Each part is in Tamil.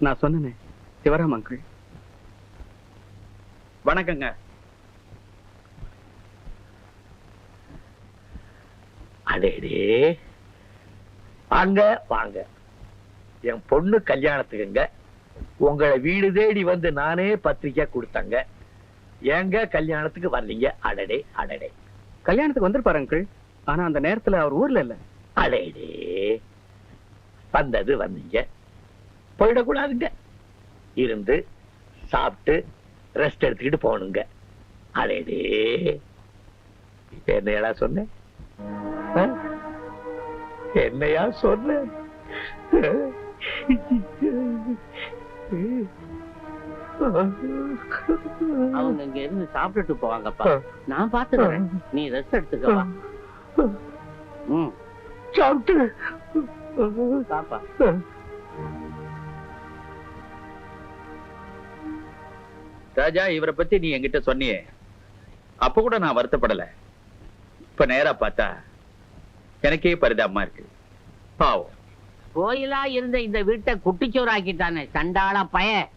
நான் சொன்னேனே. சிவராம் அங்கிள். வணக்கங்க. அடேடே. வாங்க வாங்க. என் பொண்ணு கல்யாணத்துக்குங்க. உங்களை வீடு தேடி வந்து நானே பத்திரிக்கை கொடுத்தங்க. ஏங்க கல்யாணத்துக்கு வரலீங்க? அடடே அடடே. கல்யாணத்துக்கு வந்திருப்பாரு அங்கிள். ஆனா அந்த நேரத்துல அவர் ஊர்ல இல்ல. அடேடே. வந்தது வந்தீங்க. போயிடக்கூடாதுங்க. இருந்து சாப்பிட்டு ரெஸ்ட் எடுத்துக்கிட்டு போகணுங்க. அடேடே என்னையடா சொன்னேன்? ஆ? என்னையா சொன்னேன்? அவங்க இங்க இருந்து சாப்பிட்டுட்டு போவாங்கப்பா. நான் பாத்துக்கிறேன் நீ ரெஸ்ட் எடுத்துக்கவா? சாப்பிட்டு. பாப்பா. ராஜா இவரை பத்தி நீ என்கிட்ட சொன்னியே. அப்ப கூட நான் வருத்தப்படல. இப்ப நேரா பார்த்தா எனக்கே பரிதாபமா இருக்கு. பாவம். கோயிலா இருந்த இந்த வீட்டை குட்டிச்சோறாக்கிட்டானே சண்டாள பய.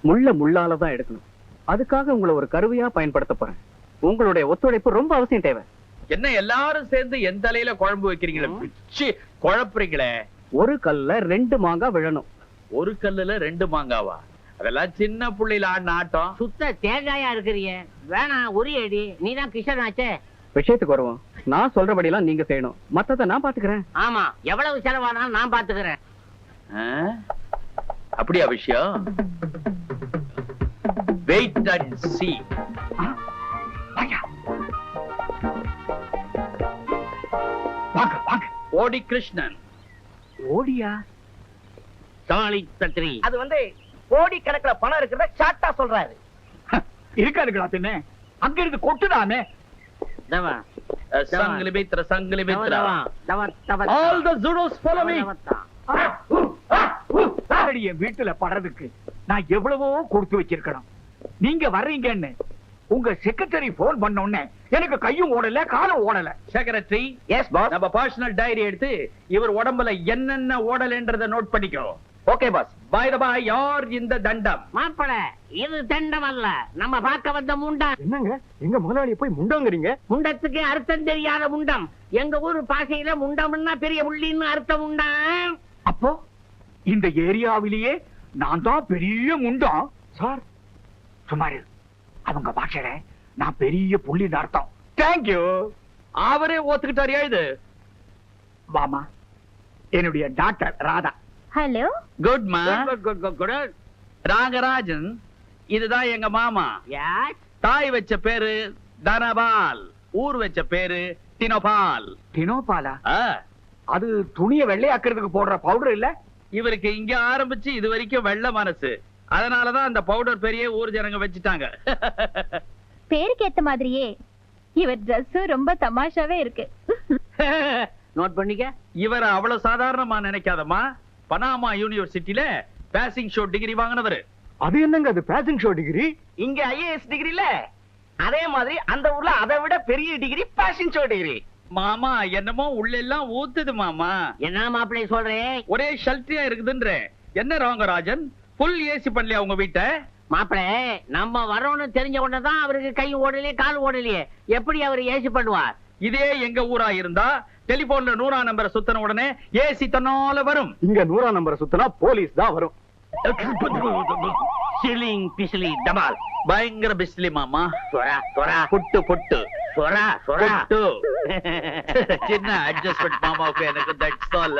முள்ள முள்ளால தான் எடுக்கணும். அதுக்காக உங்களை ஒரு கருவியா பயன்படுத்த போறேன். உங்களுடைய ஒத்துழைப்பு ரொம்ப அவசியம் தேவை. என்ன எல்லாரும் சேர்ந்து என் தலையில குழம்பு வைக்கிறீங்களே பிச்சு குழப்புறீங்களே. ஒரு கல்ல ரெண்டு மாங்காய் விழணும். ஒரு கல்லுல ரெண்டு மாங்காவா? அதெல்லாம் சின்ன புள்ளையில ஆடின ஆட்டம். சுத்த தேங்காயா இருக்கிறிய. வேணாம் உரி அடி. நீ தான் கிஷன் ஆச்சே. விஷயத்துக்கு வருவோம். நான் சொல்றபடியெல்லாம் நீங்க செய்யணும். மத்தத நான் பாத்துக்கிறேன். ஆமா எவ்வளவு செலவானாலும் நான் பாத்துக்கிறேன்? அப்படியா விஷயம்? வெயிட் அண்ட் சி ஓடி கிருஷ்ணன். ஓடியா? தாலி தத்ரி அது வந்து கோடி கணக்குல பணம் இருக்கிறத ஷார்ட்டா சொல்றாரு. இருக்காருங்களா பின்ன அங்க இருந்து கொட்டுதாமே? தவா. சங்கிலி மித்ர சங்கிலி மித்ர தவா. தவா தவா all the judos follow me என் வீட்டுல படுறதுக்கு நான் எவ்வளவோ கொடுத்து வச்சிருக்கணும். நீங்க வர்றீங்கன்னு உங்க செக்ரட்டரி போன் பண்ண உடனே எனக்கு கையும் ஓடல காலும் ஓடல. செக்ரட்டரி எஸ் பாஸ் நம்ம பர்சனல் டைரி எடுத்து இவர் உடம்புல என்னென்ன ஓடலைன்றத நோட் பண்ணிக்கோ. Okay boss bye the bye யார் இந்த தண்டம்? மாப்பிள இது தண்டம் அல்ல. நம்ம பார்க்க வந்த முண்டம் என்னங்க? எங்க முதலாளிய போய் முண்டோங்கிறீங்க? முண்டத்துக்கு அர்த்தம் தெரியாத முண்டம். எங்க ஊர் பாஷையில முண்டம்னா பெரிய புள்ளின்னு அர்த்தம் உண்டாம் அப்போ இந்த ஏரியாவிலேயே நான் தான் பெரிய முண்டம் சார் சுமாரு அவங்க பாஷையில நான் பெரிய புள்ளின்னு அர்த்தம். தேங்க்யூ அவரே ஒத்துக்கிட்டாரு எழுது வாமா. என்னுடைய டாக்டர் ராதா. ஹலோ குட் மா good good good good Ragarajan இதுதான் எங்க மாமா. தாய் வச்ச பேரு தனபால் ஊர் வச்ச பேரு டினோபால் தினோபாலா? ஆ, அது துணியை வெள்ளையாக்குறதுக்கு போடுற பவுடர் இல்ல? இவருக்கு இங்க ஆரம்பிச்சு இது வரைக்கும் வெள்ள மனசு. அதனாலதான் அந்த பவுடர் பெரிய ஊர் ஜனங்க வச்சுட்டாங்க. பேருக்கு ஏத்த மாதிரியே இவர் ட்ரெஸ்ஸும் ரொம்ப தமாஷாவே இருக்கு. நோட் பண்ணிக்க. இவர அவ்வளவு சாதாரணமா நினைக்காதம்மா. பனாமா யூனிவர்சிட்டில பாசிங் ஷோ டிகிரி வாங்கினவரு. அது என்னங்க அது பேஷன் ஷோ டிகிரி இங்க ஐஏஎஸ் டிகிரில அதே மாதிரி அந்த ஊர்ல அதை விட பெரிய டிகிரி பேஷன் ஷோ டிகிரி மாமா என்னமோ உள்ள எல்லாம் ஊத்துது மாமா. என்ன மாப்பிள்ளை சொல்றேன் ஒரே ஷல்ட்டியா இருக்குதுன்ற. என்ன ராங்கராஜன் ஃபுல் ஏசி பண்ணலையா உங்க வீட்டை? மாப்பிள நம்ம வரோம்னு தெரிஞ்ச உடனே தான் அவருக்கு கை ஓடலையே கால் ஓடலையே. எப்படி அவர் ஏசி பண்ணுவார்? இதே எங்க ஊரா இருந்தா டெலிபோன்ல நூறா நம்பரை சுத்தின உடனே ஏசி தன்னால வரும். இங்க நூறாம் நம்பரை சுத்தினா போலீஸ் தான் வரும். சிலிங் பிசிலி டபால். பயங்கர பிஸ்லி மாமா. சொரா சொரா புட்டு புட்டு. சொரா சொரா புட்டு. சின்ன அட்ஜஸ்ட்மெண்ட் மாமாவுக்கு எனக்கு தட்ஸ் ஆல்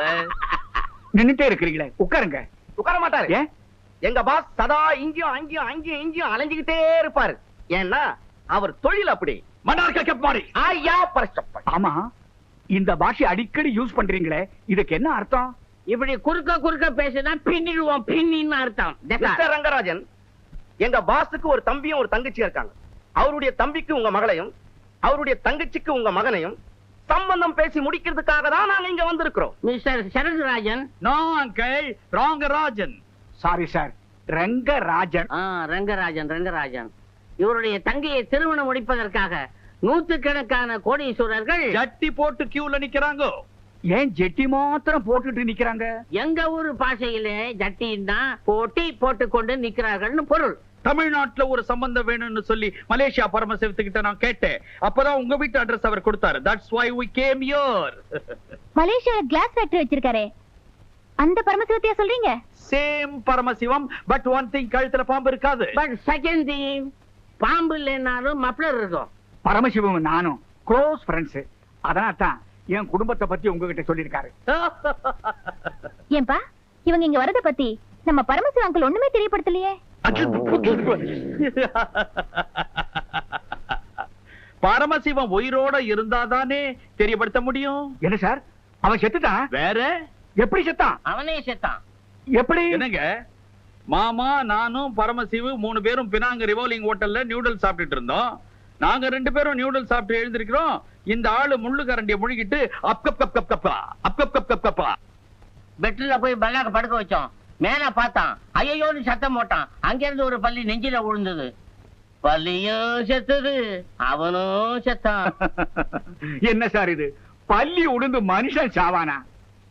நின்னுட்டே இருக்கிறீங்களே உட்காருங்க. உட்கார மாட்டாரு. ஏன்? எங்க பாஸ் சதா இங்கேயும் அங்கேயும் அங்கேயும் இங்கேயும் அலைஞ்சுக்கிட்டே இருப்பாரு. ஏன்னா அவர் தொழில் அப்படி. மன்னார்க்க ஆயா பரஸ்டப்ப ஆமா இந்த பாஷை அடிக்கடி யூஸ் பண்றீங்களே இதுக்கு என்ன அர்த்தம்? இப்படி குறுக்க குறுக்க பேசினா பின்னிடுவோம் பின்னின்னு அர்த்தம். That's all. மிஸ்டர் ரங்கராஜன் எங்க பாஸுக்கு ஒரு தம்பியும் ஒரு தங்கச்சியும் இருக்காங்க. அவருடைய தம்பிக்கு உங்க மகளையும் அவருடைய தங்கச்சிக்கு உங்க மகனையும் சம்பந்தம் பேசி முடிக்கிறதுக்காக தான் நாங்க இங்க வந்திருக்கிறோம். Mister Saranrajan. No uncle Rangarajan. Sorry sir Rangarajan. ஆ, ரங்கராஜன் ரங்கராஜன். இவருடைய தங்கையை திருமணம் முடிப்பதற்காக நூத்துக்கணக்கான கோடீஸ்வரர்கள் ஜட்டி போட்டு கியூல நிக்கிறாங்க? ஏன் ஜெட்டி மாத்திரம் போட்டுட்டு நிக்கிறாங்க? எங்க ஊரு பாஷையில ஜட்டின்னா போட்டி போட்டுக்கொண்டு நிக்கிறார்கள்னு பொருள். தமிழ்நாட்டுல ஒரு சம்பந்தம் வேணும்னு சொல்லி மலேசியா பரமசிவத்துக்கிட்ட நான் கேட்டேன். அப்பதான் உங்க வீட்டு அட்ரஸ் அவர் கொடுத்தாரு. That's why we came here. மலேசியால கிளாஸ் ஃபேக்டரி வச்சிருக்காரே. அந்த பரமசிவத்தையா சொல்றீங்க? Same Paramasivam but one thing கழுத்துல பாம்பு இருக்காது. பட் செகண்ட் திங் பாம்பு இல்லைனாலும் மப்ளர் இருக்கும் பரமசிவம் நானும் க்ளோஸ் ஃப்ரெண்ட்ஸ் அதனால தான் என் குடும்பத்தை பத்தி உங்ககிட்ட சொல்லியிருக்காரு. ஏன்பா இவங்க இங்க வரத பத்தி நம்ம பரமசிவ அங்கிள் ஒண்ணுமே தெரியப்படுத்தலையே. பரமசிவம் உயிரோட இருந்தாதானே தெரியப்படுத்த முடியும்? என்ன சார்? அவன் செத்துட்டான் வேற? எப்படி செத்தான்? அவனே செத்தான். எப்படி? என்னங்க? மாமா நானும் பரமசிவு மூணு பேரும் பினாங்க ரிவாலிங் ஹோட்டல்ல நியூடல் சாப்பிட்டுட்டு இருந்தோம். நாங்க ரெண்டு பேரும் நியூடல் சாப்பிட்டு எழுந்திருக்கிறோம். இந்த ஆளு முள்ளு கரண்டிய முழுகிட்டு அப் கப் கப் கப் கப்பா அப் கப் கப் கப் கப்பா பெட்ல போய் பல்லாக்க படுக்க வச்சோம். மேல பார்த்தான். ஐயோன்னு சத்தம் போட்டான். அங்க இருந்து ஒரு பள்ளி நெஞ்சில விழுந்தது பள்ளியும் செத்தது. அவனும் செத்தான். என்ன சார் இது? பள்ளி உடுந்து மனுஷன் சாவானா?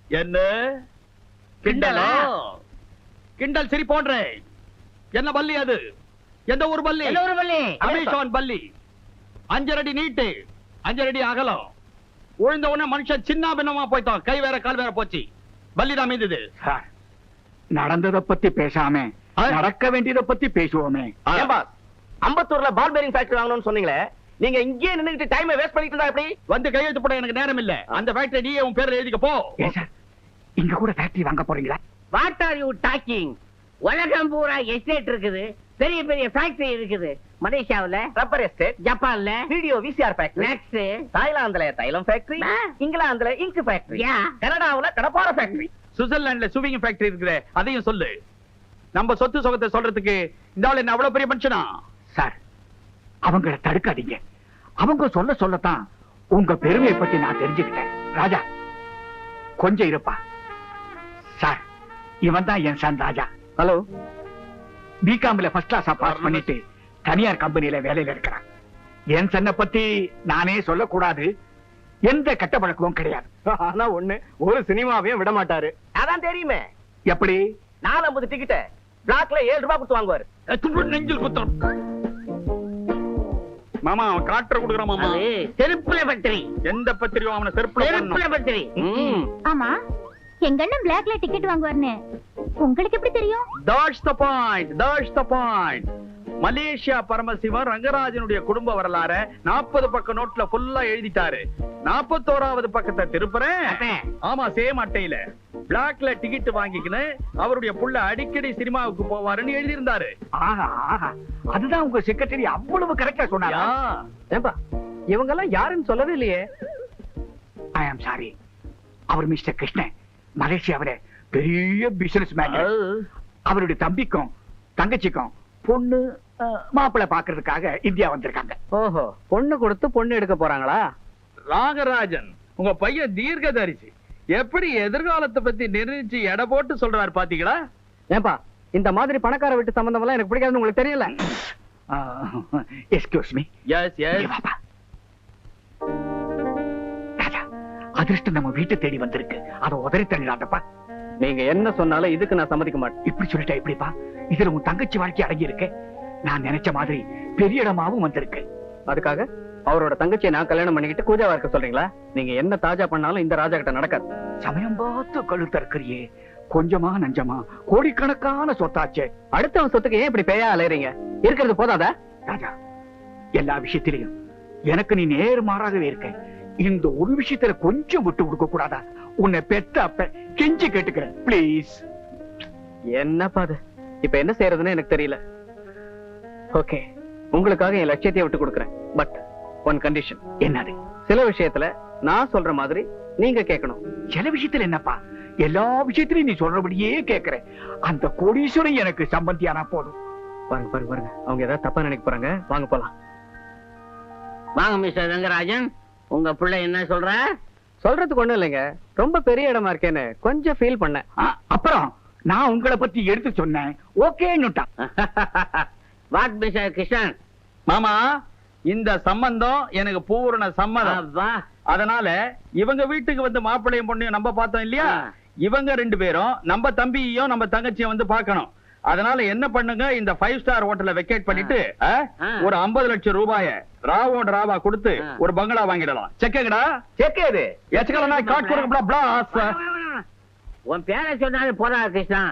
என்ன? கிண்டலா கிண்டல் சரி போன்றேன் என்ன பள்ளி அது? எந்த ஊர் பள்ளி ஒரு பள்ளி அமேசான் பள்ளி அஞ்சரடி நீட்டு அஞ்சரடி அகலம். உழுந்த உடனே மனுஷன் சின்ன பின்னமா போய்ட்டான் கை வேற கால் வேற போச்சு. பள்ளி தான் மீந்தது நடந்தத பத்தி பேசாம? நடக்க வேண்டியத பத்தி பேசுவோமே. அம்பத்தூர்ல பால் பேரிங் ஃபேக்டரி வாங்கணும்னு சொன்னீங்களே நீங்க இங்கேயே நின்னுகிட்டு டைமை வேஸ்ட் பண்ணிட்டு இருந்தா எப்படி? வந்து கையெழுத்து போட எனக்கு நேரம் இல்ல. அந்த ஃபேக்டரி நீயே உன் பேர்ல எழுதிக்க போ. இங்க கூட ஃபேக்டரி வாங்க போறீங்களா? வாட் ஆர் யூ டாக்கிங் உலகம் பூரா எஸ்டேட் இருக்குது. பெரிய பெரிய ஃபேக்டரி இருக்குது. மலேசியாவுல ரப்பர் எஸ்டேட் ஜப்பான்ல வீடியோ விசிஆர் ஃபேக்டரி நெக்ஸ்ட் தாய்லாந்துல தைலம் ஃபேக்டரி. இங்கிலாந்துல இங்க் ஃபேக்டரி. கனடாவுல கடப்பார ஃபேக்டரி சுவிட்சர்லாந்துல சுவிங் ஃபேக்டரி இருக்குதே. அதையும் சொல்லு. நம்ம சொத்து சுகத்தை சொல்றதுக்கு இந்த ஆள் என்ன அவ்வளவு பெரிய மனுஷனா? சார் அவங்கள தடுக்காதீங்க. அவங்க சொல்ல சொல்லத்தான் உங்க பெருமையை பத்தி நான் தெரிஞ்சுக்கிட்டேன். ராஜா கொஞ்சம் இருப்பா. சார் இவன் தான் என் சன் ராஜா. ஹலோ பிகாம்ல ஃபர்ஸ்ட் கிளாஸா பாஸ் பண்ணிட்டு தனியார் கம்பெனில வேலையில இருக்கிறான். என் சன்னை பத்தி நானே சொல்லக்கூடாது. எந்த கெட்ட பழக்கமும் கிடையாது. ஆனா ஒண்ணு ஒரு சினிமாவையும் விட மாட்டாரு. அதான் தெரியுமே. எப்படி? நாலம்பது டிக்கெட்ட பிளாக்ல ஏழு ரூபாய் கொடுத்து வாங்குவாரு. நெஞ்சில் குத்தம். மாமா அவன் காட்டுற கொடுக்குறான் மாமா. செருப்புல பத்திரி. எந்த பத்திரியும் அவனை செருப்புல செருப்புல. பத்திரி. ஆமா. எங்க அண்ணன் பிளாக்ல டிக்கெட் வாங்குவார்னு. உங்களுக்கு எப்படி தெரியும்? That's the point. That's the point. Malaysia Paramasivam ரங்கராஜனுடைய குடும்ப வரலாற நாற்பது பக்க நோட்ல ஃபுல்லா எழுதிட்டாரு. நாற்பத்தோராவது பக்கத்தை திருப்புறேன். ஆமா சேம் அட்டையில. பிளாக்ல டிக்கெட் வாங்கிக்கின்னு அவருடைய புள்ள அடிக்கடி சினிமாவுக்கு போவாருன்னு எழுதியிருந்தாரு. ஆஹா ஆஹா. அதுதான் உங்க செக்ரட்டரி அவ்வளவு கரெக்டா சொன்னாரா? ஏன்பா இவங்க எல்லாம் யாருன்னு சொல்லவே இல்லையே. ஐ ஆம் சாரி அவர் மிஸ்டர் கிருஷ்ணன். மலேசியாவில பெரிய பிசினஸ் மேன் அவருடைய தம்பிக்கும் தங்கச்சிக்கும் பொண்ணு மாப்பிள்ளை பாக்குறதுக்காக இந்தியா வந்திருக்காங்க. ஓஹோ பொண்ணு கொடுத்து பொண்ணு எடுக்க போறாங்களா? ராகராஜன் உங்க பையன் தீர்க்கதரிசி. எப்படி எதிர்காலத்தை பத்தி நிர்ணயிச்சு எடை போட்டு சொல்றாரு பாத்தீங்களா? ஏன்பா இந்த மாதிரி பணக்கார வீட்டு சம்பந்தம் எல்லாம் எனக்கு பிடிக்காதுன்னு உங்களுக்கு தெரியல? எஸ்கியூஸ் மீ எஸ் எஸ் அதிர்ஷ்டம் நம்ம வீட்டை தேடி வந்திருக்கு. அதை உதறி தள்ளிடாதப்பா. நீங்க என்ன சொன்னாலும் இதுக்கு நான் சம்மதிக்க மாட்டேன். இப்படி சொல்லிட்டா எப்படிப்பா? இதுல உன் தங்கச்சி வாழ்க்கை அடங்கி இருக்கு நான் நினைச்ச மாதிரி பெரிய இடமாவும் வந்திருக்கு. அதுக்காக அவரோட தங்கச்சியை நான் கல்யாணம் பண்ணிக்கிட்டு கூஜாவா இருக்க சொல்றீங்களா? நீங்க என்ன தாஜா பண்ணாலும் இந்த ராஜா கிட்ட நடக்காது. சமயம் பார்த்து கழுத்த இருக்கிறியே கொஞ்சமா நஞ்சமா. கோடிக்கணக்கான சொத்தாச்சே. அடுத்தவன் சொத்துக்கு ஏன் இப்படி பேயா அலையறீங்க? இருக்கிறது போதாதா? ராஜா எல்லா விஷயத்திலையும் எனக்கு நீ நேர்மாறாகவே இருக்க. இந்த ஒரு விஷயத்துல கொஞ்சம் விட்டு கொடுக்க கூடாதா? உன்னை பெத்த அப்ப கெஞ்சி கேட்டுக்கிறேன் ப்ளீஸ் என்னப்பா அது இப்ப என்ன செய்யறதுன்னு எனக்கு தெரியல. ஓகே உங்களுக்காக என் லட்சியத்தை விட்டு கொடுக்குறேன். பட் ஒன் கண்டிஷன் என்னது? சில விஷயத்துல நான் சொல்ற மாதிரி நீங்க கேட்கணும். சில விஷயத்துல என்னப்பா? எல்லா விஷயத்திலையும் நீ சொல்றபடியே கேக்குறேன் அந்த கோடீஸ்வரன் எனக்கு சம்பந்தியானா போதும். பாருங்க பாருங்க பாருங்க. அவங்க ஏதாவது தப்பா நினைக்க போறாங்க? வாங்க போலாம். வாங்க மிஸ்டர் ரங்கராஜன் உங்க பிள்ளை என்ன சொல்ற? சொல்றதுக்கு ஒண்ணும் இல்லைங்க. ரொம்ப பெரிய இடமா இருக்கேன்னு கொஞ்சம் ஃபீல் பண்ணேன். ஆ, அப்புறம் நான் உங்களை பத்தி எடுத்து சொன்னேன். ஓகேன்னுட்டான் வாட் மிஸ்டர் கிருஷ்ணன் மாமா இந்த சம்பந்தம் எனக்கு பூரண சம்மதம். அதனால இவங்க வீட்டுக்கு வந்து மாப்பிள்ளையும் பொண்ணையும் நம்ம பார்த்தோம் இல்லையா. இவங்க ரெண்டு பேரும் நம்ம தம்பியையும் நம்ம தங்கச்சியும் வந்து பார்க்கணும். அதனால என்ன பண்ணுங்க இந்த ஃபைவ் ஸ்டார் ஹோட்டலை வெக்கேட் பண்ணிட்டு. ஒரு 50 லட்சம் ரூபாய ராவோட ராவா கொடுத்து. ஒரு பங்களா வாங்கிடலாம். செக்கங்கடா கேட்காது எச்சக்கலாம் காட் கொடுக்க பிளாஸ் உன் பேரை சொன்னாலும் போதா கிருஷ்ணா.